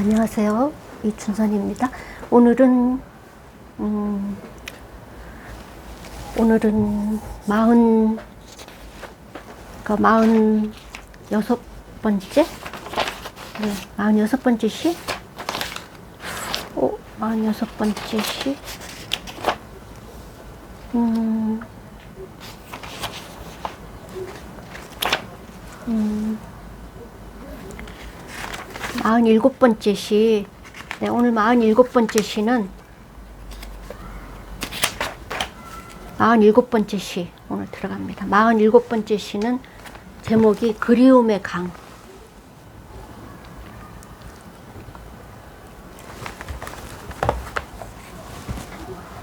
안녕하세요. 이춘선입니다. 오늘은 음, 오늘은 마흔 그 마흔 여섯 번째 네, 마흔 여섯 번째 시. 오, 마흔 여섯 번째 시. 음, 음, 마흔 일곱 번째 시. 네, 오늘 마흔 일곱 번째 시는 마흔 일곱 번째 시 오늘 들어갑니다. 마흔 일곱 번째 시는 제목이 그리움의 강.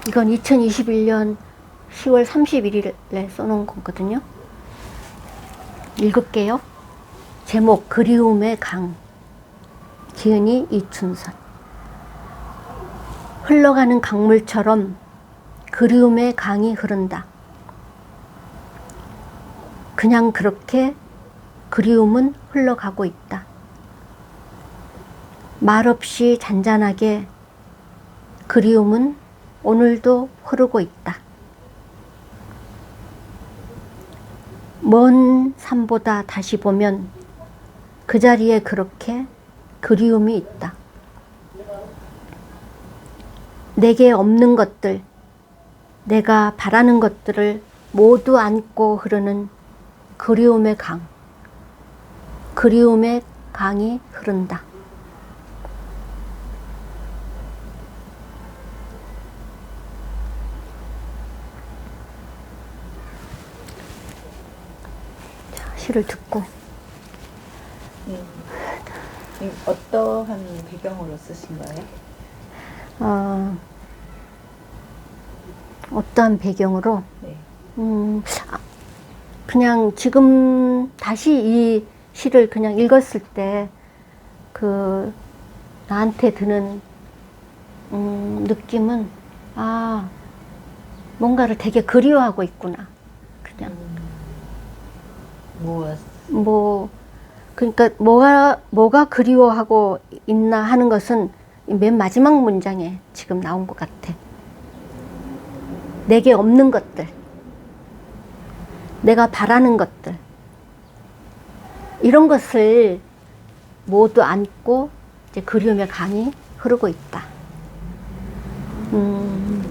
이건 2021년 10월 31일에 써놓은 거거든요. 읽을게요. 제목 그리움의 강. 기은이 이춘선. 흘러가는 강물처럼 그리움의 강이 흐른다. 그냥 그렇게 그리움은 흘러가고 있다. 말없이 잔잔하게 그리움은 오늘도 흐르고 있다. 먼 산보다 다시 보면 그 자리에 그렇게 그리움이 있다. 내게 없는 것들, 내가 바라는 것들을 모두 안고 흐르는 그리움의 강. 그리움의 강이 흐른다. 자, 시를 듣고 음. 음, 어떠한 배경으로 쓰신 거예요? 어, 어떠한 배경으로 네. 음, 아, 그냥 지금 다시 이 시를 그냥 읽었을 때 그 나한테 드는 음, 느낌은 아 뭔가를 되게 그리워하고 있구나 그냥 무엇? 뭐 그러니까 뭐가 뭐가 그리워하고 있나 하는 것은 맨 마지막 문장에 지금 나온 것 같아. 내게 없는 것들, 내가 바라는 것들 이런 것을 모두 안고 이제 그리움의 강이 흐르고 있다. 음,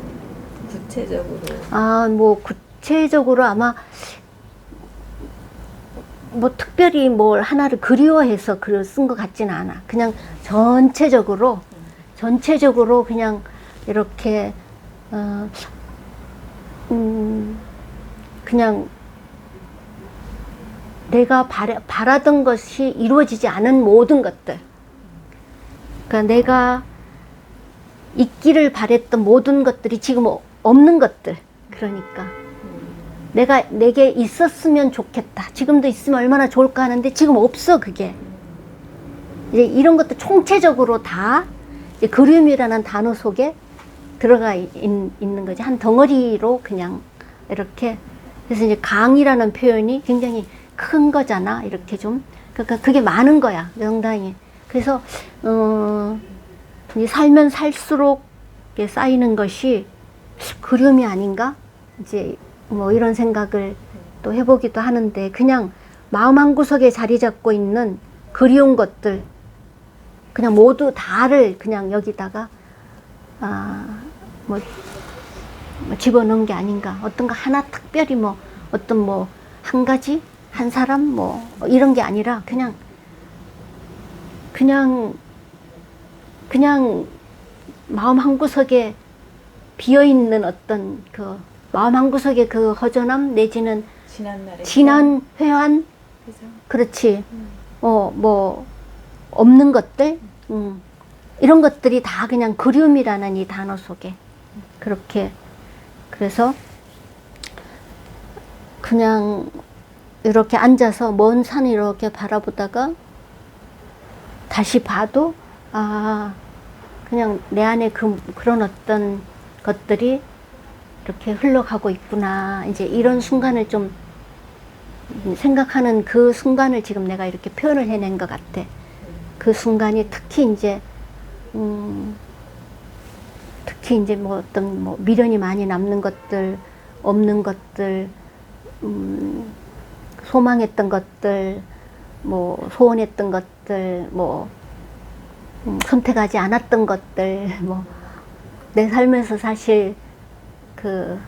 구체적으로 아, 뭐 구체적으로 아마 뭐 특별히 뭘 하나를 그리워해서 글을 쓴 것 같지는 않아. 그냥 전체적으로 전체적으로 그냥 이렇게 어, 음, 그냥 내가 바라, 바라던 것이 이루어지지 않은 모든 것들. 그러니까 내가 있기를 바랬던 모든 것들이 지금 어- 없는 것들. 그러니까 내가 내게 있었으면 좋겠다. 지금도 있으면 얼마나 좋을까 하는데 지금 없어 그게. 이제 이런 것도 총체적으로 다 그림이라는 단어 속에 들어가 있, 있는 거지. 한 덩어리로 그냥 이렇게. 그래서 이제 강이라는 표현이 굉장히 큰 거잖아. 이렇게 좀. 그러니까 그게 많은 거야 명당히 그래서 어 이제 살면 살수록 쌓이는 것이 그림이 아닌가? 이제 뭐 이런 생각을 또 해보기도 하는데 그냥 마음 한 구석에 자리 잡고 있는 그리운 것들 그냥 모두 다를 그냥 여기다가 아뭐 뭐 집어넣은 게 아닌가. 어떤 거 하나 특별히 뭐 어떤 뭐 한 가지? 한 사람? 뭐 이런 게 아니라 그냥 그냥 그냥 마음 한 구석에 비어 있는 어떤 그 마음 한 구석에 그 허전함 내지는 지난 지난 회한 그죠? 그렇지. 어뭐 없는 것들? 음, 이런 것들이 다 그냥 그리움이라는 이 단어 속에. 그렇게. 그래서 그냥 이렇게 앉아서 먼 산을 이렇게 바라보다가 다시 봐도 아 그냥 내 안에 그 그런 어떤 것들이 이렇게 흘러가고 있구나 이제 이런 순간을 좀 생각하는 그 순간을 지금 내가 이렇게 표현을 해낸 것 같아. 그 순간이 특히 이제 음, 특히 이제 뭐 어떤 뭐 미련이 많이 남는 것들, 없는 것들, 음, 소망했던 것들, 뭐 소원했던 것들, 뭐 음, 선택하지 않았던 것들, 뭐 내 삶에서 사실 그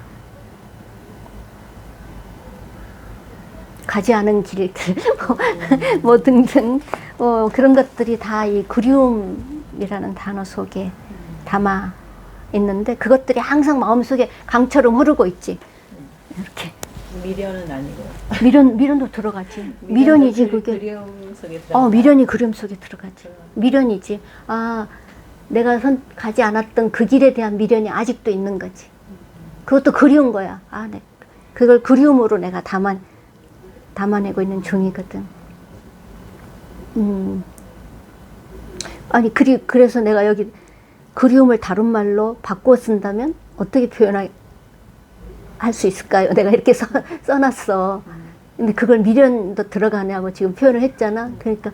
가지 않은 길들, 뭐, 뭐 등등 어, 그런 것들이 다 이 그리움이라는 단어 속에 담아 있는데 그것들이 항상 마음속에 강처럼 흐르고 있지. 이렇게 미련은 아니고. 미련 미련도 들어가지. 미련이지 그- 그게. 그리움 속에 들어가. 어 미련이 그림 속에 들어가지. 미련이지. 아 내가 선 가지 않았던 그 길에 대한 미련이 아직도 있는 거지. 그것도 그리운 거야. 아, 네. 그걸 그리움으로 내가 담아 담아내고 있는 중이거든. 음. 아니 그리 그래서 내가 여기 그리움을 다른 말로 바꿔 쓴다면 어떻게 표현할 수 있을까요? 내가 이렇게 써, 써놨어. 근데 그걸 미련도 들어가냐고 지금 표현을 했잖아. 그러니까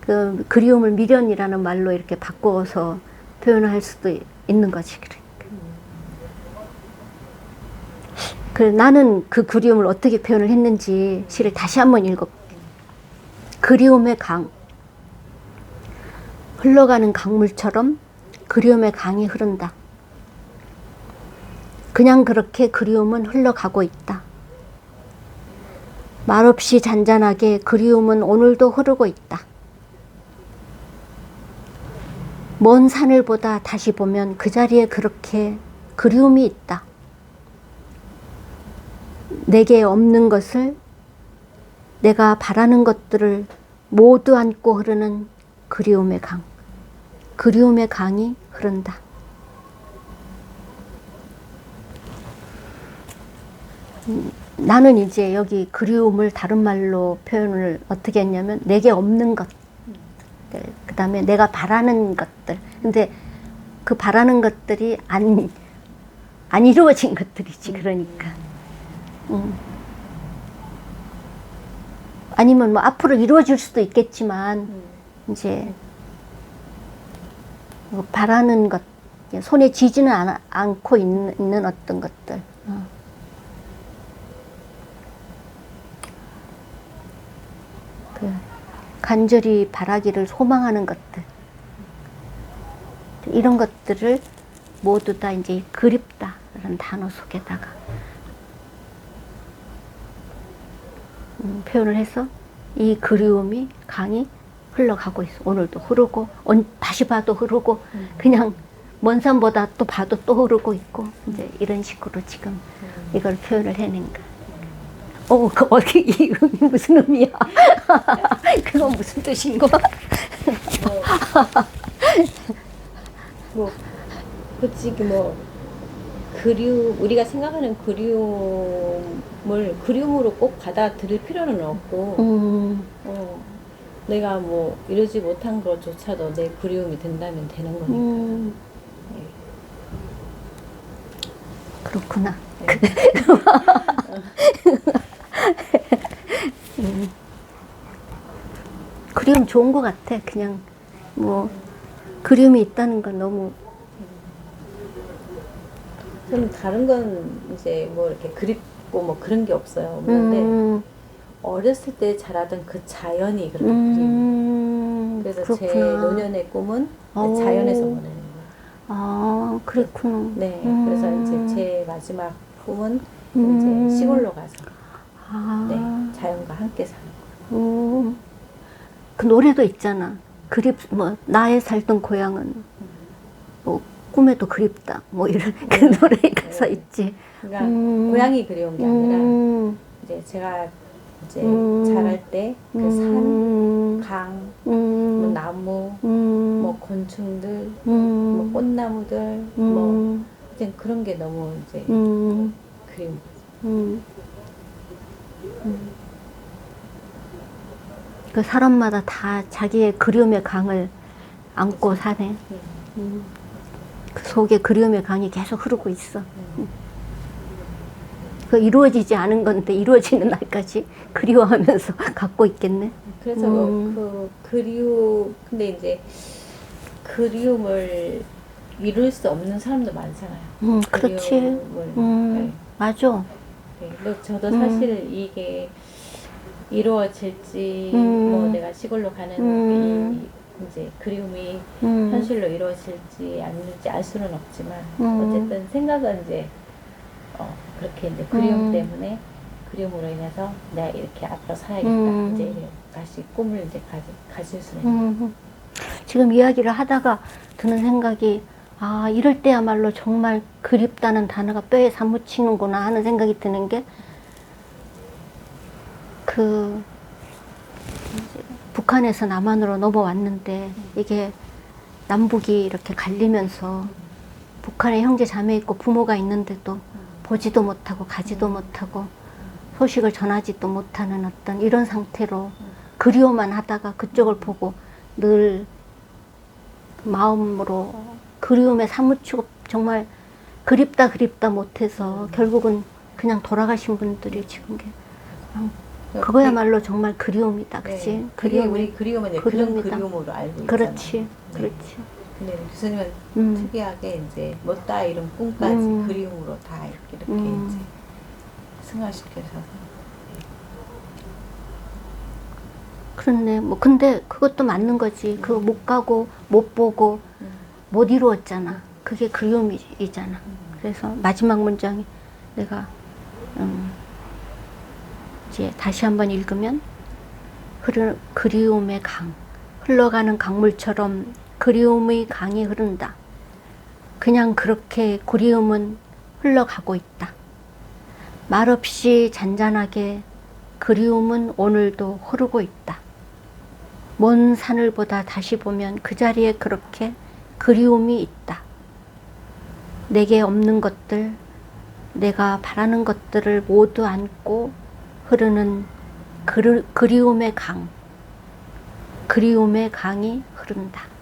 그 그리움을 미련이라는 말로 이렇게 바꿔서 표현할 수도 있는 거지. 그러니까. 그래 나는 그 그리움을 어떻게 표현을 했는지 시를 다시 한번 읽어볼게. 그리움의 강. 흘러가는 강물처럼 그리움의 강이 흐른다. 그냥 그렇게 그리움은 흘러가고 있다. 말없이 잔잔하게 그리움은 오늘도 흐르고 있다. 먼 산을 보다 다시 보면 그 자리에 그렇게 그리움이 있다. 내게 없는 것을 내가 바라는 것들을 모두 안고 흐르는 그리움의 강. 그리움의 강이 흐른다. 음, 나는 이제 여기 그리움을 다른 말로 표현을 어떻게 했냐면 내게 없는 것들, 그 다음에 내가 바라는 것들. 근데 그 바라는 것들이 안, 안 이루어진 것들이지, 그러니까. 음. 아니면 뭐 앞으로 이루어질 수도 있겠지만, 음. 이제 뭐 바라는 것 손에 쥐지는 않, 않고 있는, 있는 어떤 것들 어. 그 간절히 바라기를 소망하는 것들 이런 것들을 모두 다 이제 그립다라는 단어 속에다가 음, 표현을 해서 이 그리움이 강이 흘러가고 있어. 오늘도 흐르고, 언- 다시 봐도 흐르고, 그냥 먼 산보다 또 봐도 또 흐르고 있고, 이제 이런 식으로 지금 이걸 표현을 해낸 거야. 어, 그 어디 이 의미 무슨 의미야? 그건 무슨 뜻인 거야? 뭐 솔직히 뭐 그리움 우리가 생각하는 그리움을 그리움으로 꼭 받아들일 필요는 없고 음, 어, 내가 뭐 이루지 못한 것조차도 내 그리움이 된다면 되는 거니까 음. 그렇구나. 네. 음. 그리움 좋은 것 같아. 그냥 뭐 그리움이 있다는 건 너무 좀 다른 건 이제 뭐 이렇게 그립고 뭐 그런 게 없어요 없는데 음, 어렸을 때 자라던 그 자연이 그렇게 음, 그래서 제 그렇구나. 노년의 꿈은 오. 자연에서 보내는 거예요 아, 그랬구나. 네 음. 그래서 이제 제 마지막 꿈은 음. 이제 시골로 가서 아, 네, 자연과 함께 사는 거. 음. 그 노래도 있잖아. 그립 뭐 나의 살던 고향은 뭐 꿈에도 그립다. 뭐 이런 그 노래 가사 네. 있지. 그러니까 음. 고향이 그리운 게 아니라 음, 이제 제가 이제 음. 자랄 때 그 산, 음, 강, 음, 뭐 나무, 음, 뭐 곤충들, 음, 뭐 꽃나무들, 뭐 음, 이제 그런 게 너무 이제 음, 거죠. 음, 음. 그 사람마다 다 자기의 그리움의 강을 안고 사네. 음. 그 속에 그리움의 강이 계속 흐르고 있어. 음. 그 이루어지지 않은 건데 이루어지는 날까지 그리워하면서 갖고 있겠네. 그래서 음. 그 그리움 근데 이제 그리움을 이룰 수 없는 사람도 많잖아요. 음, 그렇지. 음, 맞아. 네. 네. 뭐 저도 음. 사실 이게 이루어질지 음. 뭐 내가 시골로 가는 음. 이 이제 그리움이 음, 현실로 이루어질지 아닐지 알 수는 없지만 음. 어쨌든 생각은 이제 어, 그렇게 이제 그리움 음. 때문에 그리움으로 인해서 내가 이렇게 앞으로 살아야겠다 음. 이제 다시 꿈을 이제 가지, 가질 수는 음, 지금 이야기를 하다가 드는 생각이 아 이럴 때야말로 정말 그립다는 단어가 뼈에 사무치는구나 하는 생각이 드는 게그 북한에서 남한으로 넘어왔는데 이게 남북이 이렇게 갈리면서 북한에 형제 자매 있고 부모가 있는데도 보지도 못하고 가지도 못하고 소식을 전하지도 못하는 어떤 이런 상태로 그리워만 하다가 그쪽을 보고 늘 마음으로 그리움에 사무치고 정말 그립다 그립다 못해서 결국은 그냥 돌아가신 분들이 지금 게 그거야말로 정말 그리움이다, 그치? 네. 그게 그리움이- 우리 그리움은 이제 그런 그리움이다. 그리움으로 알고 있잖아요. 그렇지, 네. 그렇지. 근데 교수님은 음. 특이하게 이제 못다 이룬 꿈까지 음. 그리움으로 다 이렇게, 이렇게 음. 이제 승화시켜서 그렇네. 뭐 근데 그것도 맞는 거지. 그거 못 가고 못 보고 음. 못 이루었잖아. 그게 그리움이잖아. 그래서 마지막 문장이 내가 음, 이제 다시 한번 읽으면 흐르, 그리움의 강 흘러가는 강물처럼 그리움의 강이 흐른다. 그냥 그렇게 그리움은 흘러가고 있다. 말없이 잔잔하게 그리움은 오늘도 흐르고 있다. 먼 산을 보다 다시 보면 그 자리에 그렇게 그리움이 있다. 내게 없는 것들, 내가 바라는 것들을 모두 안고 흐르는 그리, 그리움의 강, 그리움의 강이 흐른다.